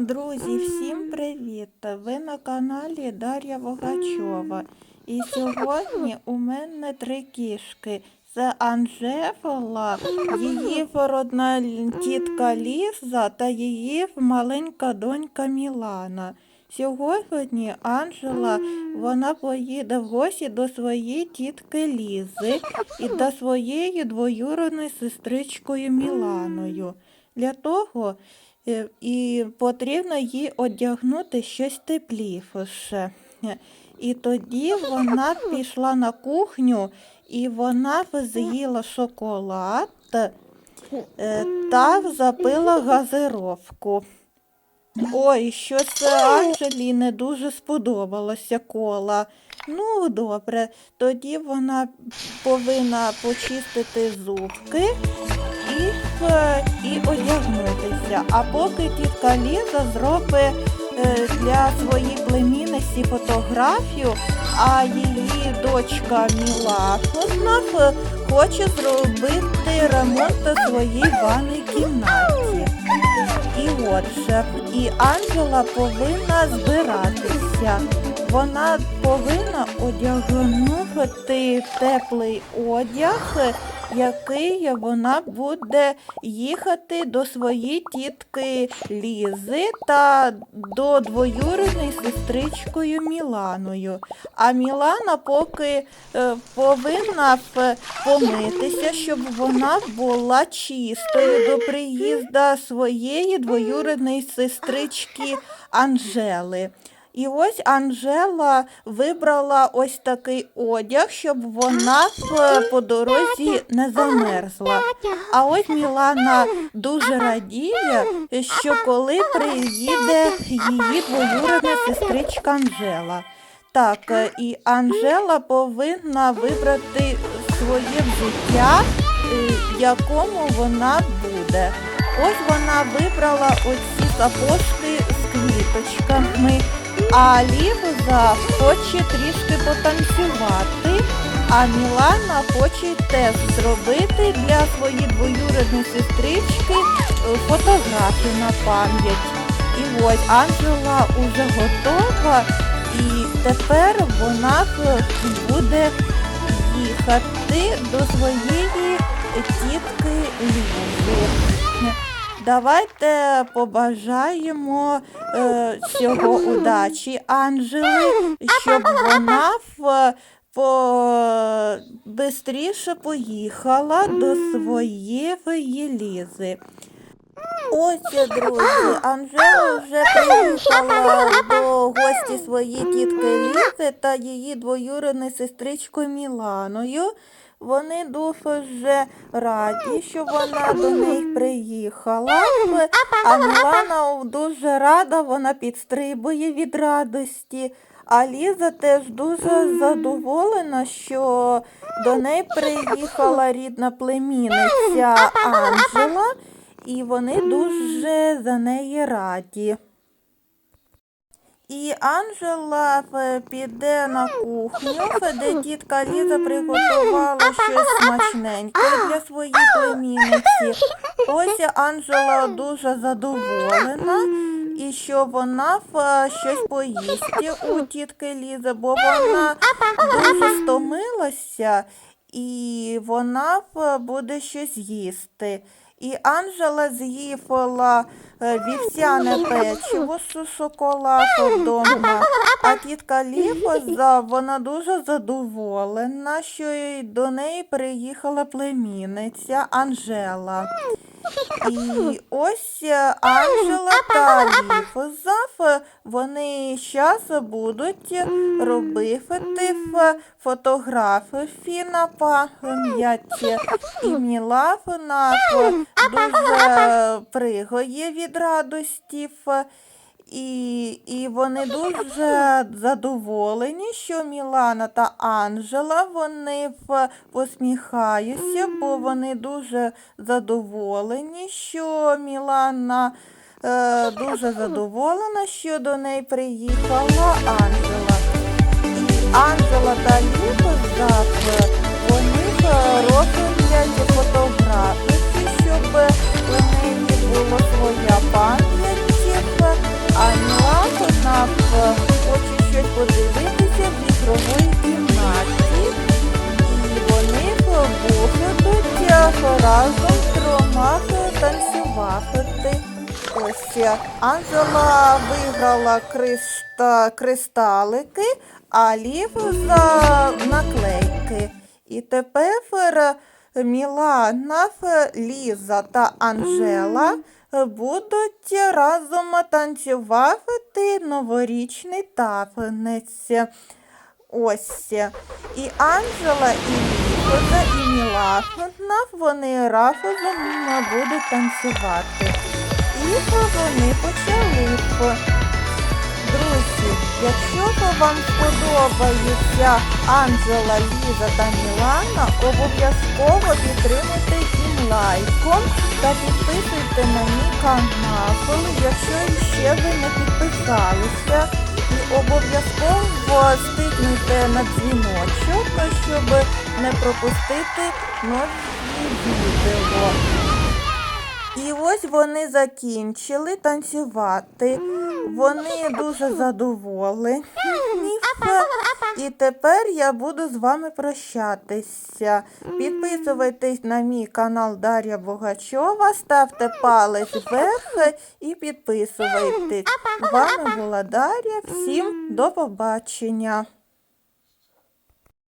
Друзі, всім привіт! Ви на каналі Дар'я Вогачова. І сьогодні у мене три кішки. Це Анжела, її породна тітка Ліза та її маленька донька Мілана. Сьогодні Анжела вона поїде в гості до своєї тітки Лізи і до своєї двоюродної сестричкою Міланою. Для того і потрібно їй одягнути щось тепліше. І тоді вона пішла на кухню і вона з'їла шоколад е, та запила газировку. Ой, що це Анжелі не дуже сподобалося кола. Ну, добре, тоді вона повинна почистити зубки і, е, і одягнутися. А поки тітка Ліза зробить е, для своєї племінниці фотографію, а її дочка Мілана е, хоче зробити ремонт у своїй ванній кімнаті. І отже, і Анжела повинна збиратися. Вона повинна одягнути теплий одяг, який вона буде їхати до своєї тітки Лізи та до двоюрідної сестричкою Міланою. А Мілана поки е, повинна помитися, щоб вона була чистою до приїзду своєї двоюрідної сестрички Анжели. І ось Анжела вибрала ось такий одяг, щоб вона в- по дорозі не замерзла. А ось Мілана дуже радіє, що коли приїде її двоюрідна сестричка Анжела. Так, і Анжела повинна вибрати своє взуття, е, в якому вона буде. Ось вона вибрала оці сапожки з квіточками, а Ліза хоче трішки потанцювати, а Мілана хоче теж зробити для своєї двоюрідної сестрички е, фотографію на пам'ять. І ось Анжела уже готова, і тепер вона буде їхати до своєї тітки. Давайте побажаємо е, всього удачі Анжели, щоб вона в, по, бистріше поїхала до своєї Лізи. Ось, друзі, Анжела вже приїхала до гості своєї тітки Лізи та її двоюрідною сестричкою Міланою. Вони дуже раді, що вона до них приїхала. А Мілана дуже рада, вона підстрибує від радості. А Ліза теж дуже задоволена, що до неї приїхала рідна племінниця Анжела, і вони дуже за неї раді. І Анжела е, піде на кухню, де тітка Ліза приготувала щось смачненьке для своєї племінниці. Ось Анжела дуже задоволена, і що вона е, щось поїсть у тітки Лізи, бо вона дуже стомилася і вона е, буде щось їсти. І Анжела з'їла е, вівсяне печиво з вдома. А тітка Ліпоза, вона дуже задоволена, що до неї приїхала племінниця Анжела. І ось е, Анжела та Ліфозав, вони зараз будуть робити фотографії на пам'яті. І Мілавна дуже пригоє від радості. І, і вони дуже задоволені, що Мілана та Анжела вони в- посміхаються, бо вони дуже задоволені, що Мілана е, дуже задоволена, що до неї приїхала Анжела. І Анжела та Люба вони е, роблять фотографії, щоб разом тромато танцювати. Ось Анжела виграла криста, кристалики, а Лів за наклейки. І тепер е, Мілана, Ліза та Анжела будуть разом танцювати новорічний танець. Ось. І Анжела, і Ліза, і Мілана, вони разом будуть танцювати. І вони почали. Друзі, якщо вам сподобаються Анджела, Ліза та Мілана, обов'язково підтримуйте їм лайком та підписуйте на мій канал, якщо ще ви не підписалися. І стикнуйте на дзвіночок, щоб не пропустити нові відео. Ось вони закінчили танцювати. Вони дуже задоволені. І тепер я буду з вами прощатися. Підписуйтесь на мій канал Дар'я Богачова, ставте палець вверх і підписуйтесь. З вами була Дар'я. Всім до побачення.